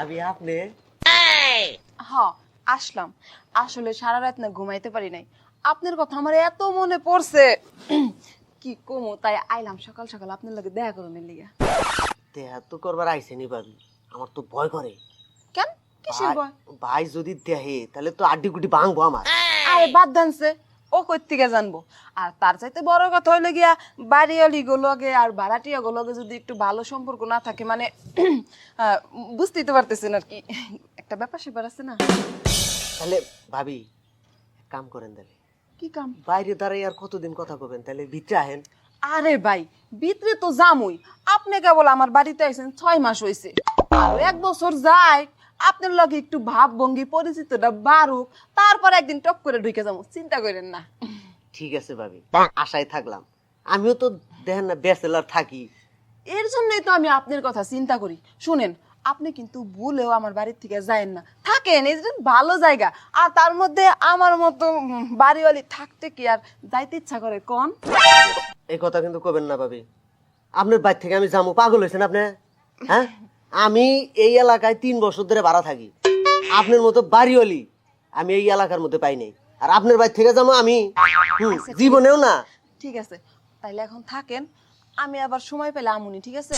আমি আপনি? হ আসলাম। আসলে সারা রাত না ঘুমাইতে পারি নাই। আপনার কথা আমার এত মনে পড়ছে। কি কমো তাই আইলাম সকাল সকাল আপনার লগে দেখা করুন লিগা। দেহা তো করবার আইসেনি ভাবি। আমার তো ভয় করে। কেন? কিসের ভয়? ভাই যদি দেহে তাহলে তো আড্ডি গুটি ভাঙবো আমার। আরে বাদ দানছে ও কই থেকে জানব। আর তার চাইতে বড় কথা হইলে গিয়া বাড়িওয়ালি গুলোগে আর ভাড়াটিয়া গোলগে যদি একটু ভালো সম্পর্ক না থাকে মানে আহ, বুঝতেই তো পারতেছেন আর কি। একটা ব্যাপার স্যাপার আছে না? তাহলে ভাবি এক কাম করেন তাহলে। কি কাম? বাইরে দাঁড়াই আর কতদিন কথা কবেন তাহলে ভিতরে আহেন। আরে ভাই ভিতরে তো জামুই। আপনি কেবল আমার বাড়িতে আইছেন ছয় মাস হয়েছে আরও এক বছর যায়। আপনার লগে একটু ভাব ভঙ্গি পরিচিতটা বাড়ুক তারপর একদিন টপ করে ঢুকে যাব। চিন্তা করেন না। ঠিক আছে ভাবি আশায় থাকলাম। আমিও তো দেখেন না ব্যাচেলার থাকি। এর জন্যই তো আমি আপনার কথা চিন্তা করি। শুনেন আপনি কিন্তু ভুলেও আমার বাড়ির থেকে যায়েন না। থাকেন এই যে ভালো জায়গা। আর তার মধ্যে আমার মতো বাড়িওয়ালি থাকতে কি আর যাইতে ইচ্ছা করে কোন? এই কথা কিন্তু কবেন না ভাবি। আপনার বাড়ি থেকে আমি যাব পাগল হয়েছেন আপনি হ্যাঁ? আমি এই এলাকায় তিন বছর ধরে ভাড়া থাকি। আপনার মতো বাড়িওয়ালি আমি এই এলাকার মধ্যে পাই নাই। আর আপনার বাড়ি থেকে যাব আমি হুম, জীবনেও না। ঠিক আছে। তাইলে এখন থাকেন আমি আবার সময় পেলে আমুনি ঠিক আছে?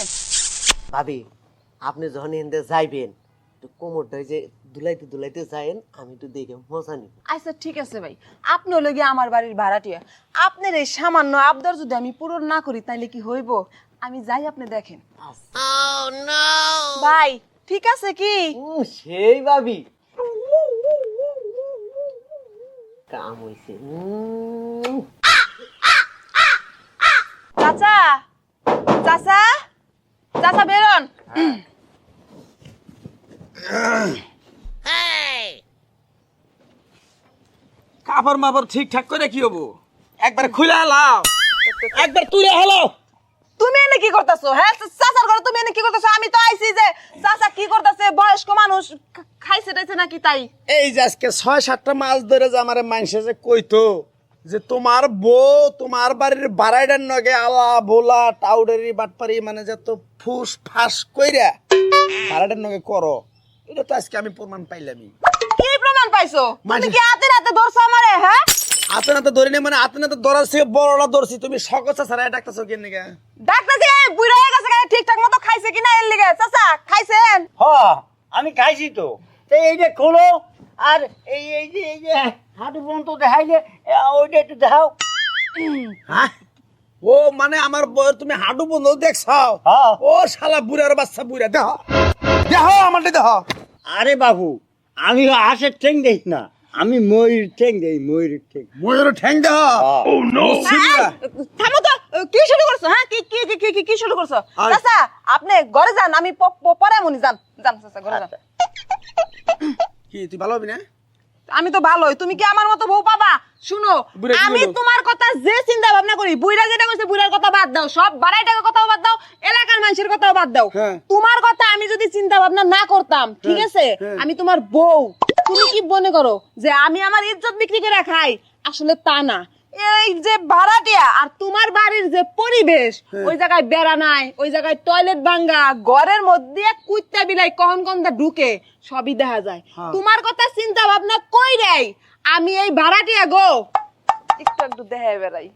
ভাবি আপনি যখন এনতে যাইবেন তো কোমরটা যে দুলাইতে দুলাইতে যায়েন আমি তো দেখে মজা নিব। আচ্ছা ঠিক আছে ভাই। আপনি হলে গিয়ে আমার বাড়ির ভাড়াটিয়া। আপনার এই সামান্য আবদার যদি আমি পূরণ না করি তাইলে কি হইব? আমি যাই আপনি দেখেন। ভাই ঠিক আছে কি? সেই ভাবি। কাম হইছে। উম, চাচা চাচা চাচা বেরোন। কাপড় মাপড় ঠিকঠাক করে কি হব? একবার খুলে হালাও। একবার তুলে হালাও। তুমি এনে কি করতেছো হ্যাঁ? চাচার ঘরে তুমি এনে কি করতেছো? আমি তো আইছি যে চাচা কি করতেছে? বয়স্ক মানুষ খাইছে টাইছে নাকি তাই? এই যে আজকে ছয় সাতটা মাছ ধরে যে আমার মাংসে যে কইতো যে তোমার বউ তোমার বাড়ির বাড়াইডার নগে আলা বোলা টাউডারি বাটপারি মানে যে তো ফুস ফাস কইরা বাড়াইডার নগে করো। এটা তো আজকে আমি প্রমাণ পাইলামই। কি প্রমাণ পাইছো? তুমি কি হাতে হাতে ধরছো আমারে হ্যাঁ? হাতে ধরে নে মানে হাতে নাতে ধরার থেকে বড়টা ধরছি। তুমি সকসা ছাড়া ডাকতেছো কেন নিকা ডাক্তার যে বুড়ো হয়ে গেছে গায়ে ঠিকঠাক মতো খাইছে কিনা এর লিগে? চাচা খাইছেন? হ আমি খাইছি তো। তো এই যে খোলো আর এই এই যে এই যে হাঁটু পর্যন্ত দেখাইলে ওইটা একটু দেখাও। হ্যাঁ? ও মানে আমার বউয়ের তুমি হাঁটু বন্ধ দেখছাও হ্যাঁ। ও শালা বুড়ার বাচ্চা বুড়া দেহ। দেহ আমারটা দেহ। আরে বাবু আমি হাঁসের ঠেং দেই না। আমি ময়ূর ঠেং দেই ময়ূরের ঠেং ময়ূর ঠ্যাং দেহ ও নো থামো তো কি শুরু করছ হ্যাঁ? কি কি কি- কি কি শুরু করছ? চাচা আপনি ঘরে যান আমি পরে মনি যান যান চাচা ঘরে যান কি তুই ভালো হবি না? আমি তো ভালোই তুমি কি আমার মতো বউ পাবা? শুনো আমি? তোমার কথা যে চিন্তা ভাবনা করি বুইরা যেটা কইছে বাদ দাও সব বাড়াই টাকা কথাও বাদ দাও এলাকার মানুষের কথাও বাদ দাও হ্যাঁ। তোমার কথা আমি যদি চিন্তা ভাবনা না করতাম ঠিক আছে হ্যাঁ। আমি তোমার বউ তুমি কি মনে করো যে আমি আমার ইজ্জত বিক্রি করে খাই আসলে তা না এই যে ভাড়াটিয়া আর তোমার বাড়ির যে পরিবেশ হ্যাঁ। ওই জায়গায় বেড়া নাই ওই জায়গায় টয়লেট ভাঙ্গা ঘরের মধ্যে কুইত্তা বিলাই কখন কখন ঢুকে সবই দেখা যায় হ্যাঁ। তোমার কথা চিন্তা ভাবনা কই রে আমি এই ভাড়াটিয়া গো একটু একটু দেখাই বেড়াই